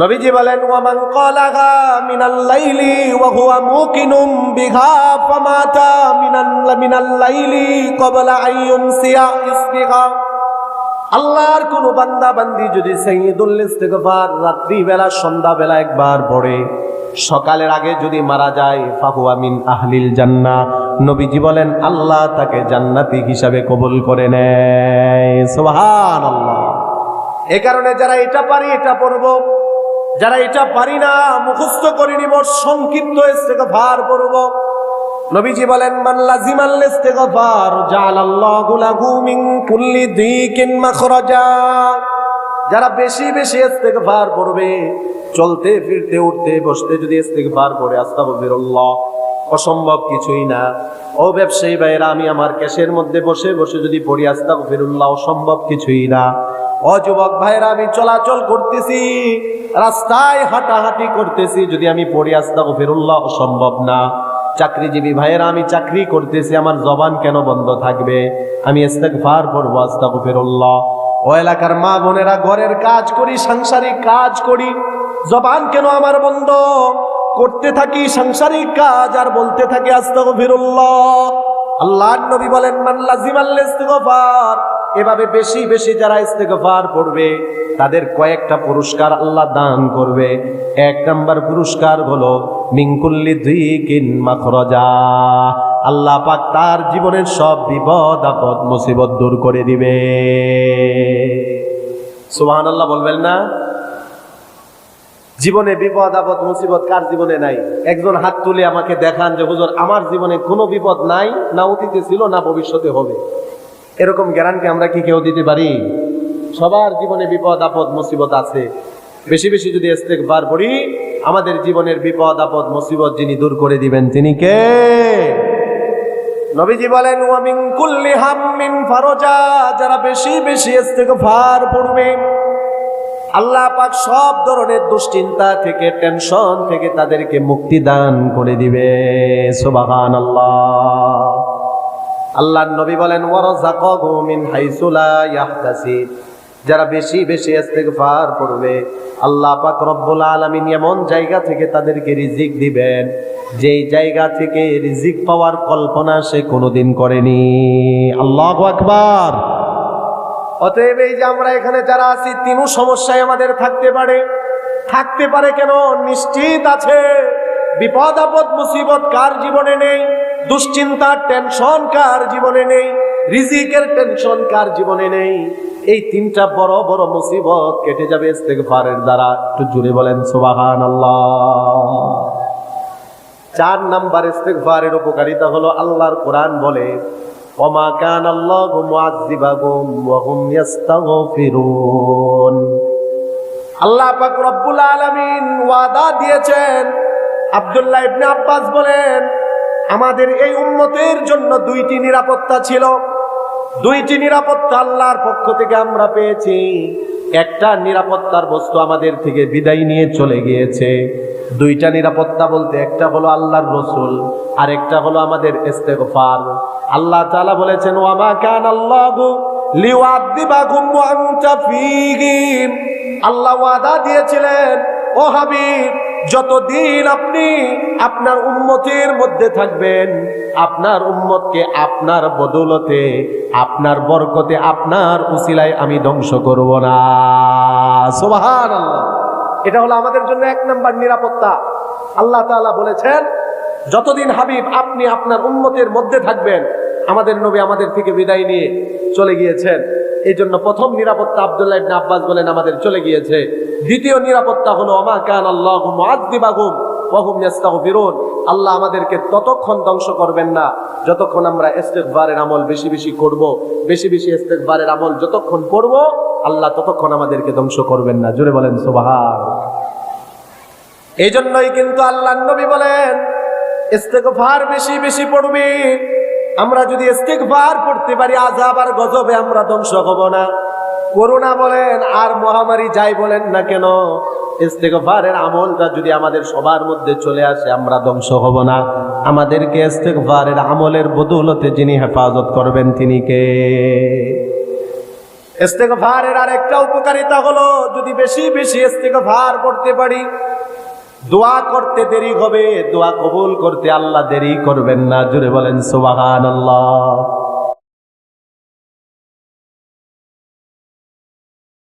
নবীজি বলেন, ওয়ামান ক্বালাহা মিনাল লাইলি ওয়া হুয়া মুকিনুম বিহা ফামাতা মিনাল মিনাল লাইলি ক্বাবলা আন ইউমসিয়া ইসবিহা। আল্লাহর কোন বান্দা বান্দি যদি সাইয়্যিদুল ইস্তিগফার রাত্রি বেলা সন্ধ্যা বেলা একবার পড়ে, সকালের আগে যদি মারা যায়, ফাহুয়া মিন আহলিল জান্না নবীজি বলেন, আল্লাহ তাকে জান্নাতি হিসাবে কবুল করে নেয়। সুবহানাল্লাহ। এ কারণে যারা এটা পারি, এটা পড়ব। যারা এটা পারি না, মুখস্থ করে নিব সংক্ষিপ্ত ইস্তেগফার পড়ব নবীজি বলেন, মান লাজিমাল ইস্তেগফার জাআলাল্লাহু লাহু মিন কুল্লি দিকিন মাখরাজা। যারা বেশি বেশি ইস্তেগফার পড়বে চলতে, ফিরতে, উঠতে, বসতে যদি ইস্তেগফার করে, আস্তাগফিরুল্লাহ, অসম্ভব কিছুই না। ও ব্যবসায়ী ভাইয়েরা, আমি আমার ক্যাশের মধ্যে বসে বসে যদি পড়ি, আস্তাগফিরুল্লাহ, অসম্ভব কিছুই না। ও যুবক ভাইরা আমি চলাচল করতেছি, রাস্তায় হাঁটাহাঁটি করতেছি, যদি আমি পড়ি আস্তাগফিরুল্লাহ সম্ভব না। চাকরিজীবী ভাইয়েরা, আমি চাকরি করতেছি, আমার জবান কেন বন্ধ থাকবে? আমি ইস্তেগফার পড়ব আস্তাগফিরুল্লাহ। ও এলাকার মা বোনেরা, ঘরের কাজ করি, সাংসারিক কাজ করি, জবান কেন আমার বন্ধ? করতে থাকি, সাংসারিক কাজ, আর বলতে থাকি আস্তাগফিরুল্লাহ। আল্লাহর নবী বলেন লাজিমাল ইস্তিগফার এভাবে বেশি বেশি যারা ইস্তেগফার পড়বে, তাদের কয়েকটা পুরস্কার আল্লাহ দান করবে। এক নাম্বার পুরস্কার হলো মিনকুল্লি দিকিন মাখরাজা। আল্লাহ পাক তার জীবনের সব বিপদ, আপদ, মুসিবত দূর করে দিবে। সুবহানাল্লাহ বলবেন না? জীবনে বিপদ, আপদ, মুসিবত কার জীবনে নাই? একজন হাত তুলে আমাকে দেখান যে, হুজুর, আমার জীবনে কোনো বিপদ নাই, না অতীতে ছিল, না ভবিষ্যতে হবে। এরকম গ্যারান্টি আমরা কি কেউ দিতে পারি? সবার জীবনে বিপদ, আপদ, মুসিবত আছে। বেশি বেশি যদি ইস্তেগফার পড়ি, আমাদের জীবনের বিপদ, আপদ, মুসিবত যিনি দূর করে দিবেন, তিনি কে? নবীজি বলেন ওয়ামিন কুল্লি হাম্মিন ফারজা যারা বেশি বেশি ইস্তেগফার পড়বে, আল্লাহ পাক সব ধরনের দুশ্চিন্তা থেকে, টেনশন থেকে তাদেরকে মুক্তি দান করে দিবে। সুবাহান আল্লাহ নবী বলেন, ওয়ারাযাকাহু হাইসু লা ইয়াহতাসিব। যারা বেশি বেশি ইস্তেগফার করবে, আল্লাহ পাক রব্বুল আলামিন এমন জায়গা থেকে তাদেরকে রিজিক দিবেন, যেই জায়গা থেকে রিজিক পাওয়ার কল্পনা সে কোনোদিন করেনি। আল্লাহ আকবার। অতএব এই যে আমরা এখানে যারা আছি তিনও সমস্যায় আমাদের থাকতে পারে। থাকতে পারে কেন? নিশ্চিত আছে। বিপদ আপদ, মুসিবত কার জীবনে নেই? দুশ্চিন্তা টেনশন কার জীবনে নেই? রিজিকের টেনশন কার জীবনে নেই? এই তিনটা বড় বড় মুসিবত কেটে যাবে ইস্তেগফারের দ্বারা। একটু জুড়ে বলেন, সুবহানাল্লাহ। চার নাম্বার ইস্তেগফারের উপকারিতা হলো আল্লাহর কোরআন বলে, ওমা কান আল্লাহু মুআযযিবাহুম ওয়া হুম ইস্তাগফিরুন আল্লাহ পাক রব্বুল আলামিন ওয়াদা দিয়েছেন। আব্দুল্লাহ ইবনে আব্বাস বলেন আমাদের এই উম্মতের জন্য দুইটি নিরাপত্তা ছিল। দুইটি নিরাপত্তা আল্লাহর পক্ষ থেকে আমরা পেয়েছি। একটা নিরাপত্তার বস্তু আমাদের থেকে বিদায় নিয়ে চলে গিয়েছে। দুইটা নিরাপত্তা বলতে একটা হলো আল্লাহর রসুল আর একটা হলো আমাদের ইস্তেগফার। আল্লাহ তাআলা বলেছেন, ওয়ামা কান আল্লাহু লিউআযিবাকুম ওয়া আনতা ফীহিম। আল্লাহ ওয়াদা দিয়েছিলেন, ও হাবিব যতদিন আপনি আপনার উম্মতের মধ্যে থাকবেন, আপনার উম্মতকে আপনার বদৌলতে, আপনার বরকতে, আপনার উসিলায় আমি ধ্বংস করব না। সোবাহান আল্লাহ এটা হলো আমাদের জন্য এক নম্বর নিরাপত্তা। আল্লাহ তাআলা বলেছেন, যতদিন হাবিব আপনি আপনার উম্মতের মধ্যে থাকবেন, আমাদের নবী আমাদের থেকে বিদায় নিয়ে চলে গিয়েছেন। এই জন্য প্রথম নিরাপত্তা আব্দুল্লাহ ইবনে আব্বাস বলেন আমাদের চলে গিয়েছে। দ্বিতীয় নিরাপত্তা হলো আমা কান আল্লাহ মুআদ্দিবাহুম ওয়া হুম ইস্তাগফিরুন আল্লাহ আমাদেরকে ততক্ষণ ধ্বংস করবেন না। যতক্ষণ আমরা ইস্তেগফারের আমল বেশি বেশি করব, বেশি বেশি ইস্তেগফারের আমল যতক্ষণ করব, আল্লাহ ততক্ষণ আমাদেরকে ধ্বংস করবেন না। জোরে বলেন, সুবহান এই জন্যই কিন্তু আল্লাহ নবী বলেন, ইস্তেগফার বেশি বেশি পড়বি। আমরা যদি ইস্তেগফার পড়তে পারি আজাব আর গজবে আমরা ধ্বংস হব না। করোনা বলেন, আর মহামারী যাই বলেন না কেন, ইস্তেগফারের আমলটা যদি আমাদের সবার মধ্যে চলে আসে, আমরা ধ্বংস হব না। আমাদেরকে ইস্তেগফারের আমলের বদৌলতে যিনি হেফাজত করবেন, তিনি কে? ইস্তেগফারের আরেকটা উপকারিতা হলো, যদি বেশি বেশি ইস্তেগফার করতে পারি দোয়া করতে দেরি হবে দোয়া কবুল করতে আল্লাহ দেরি করবেন না। জুড়ে বলেন সুবহানাল্লাহ।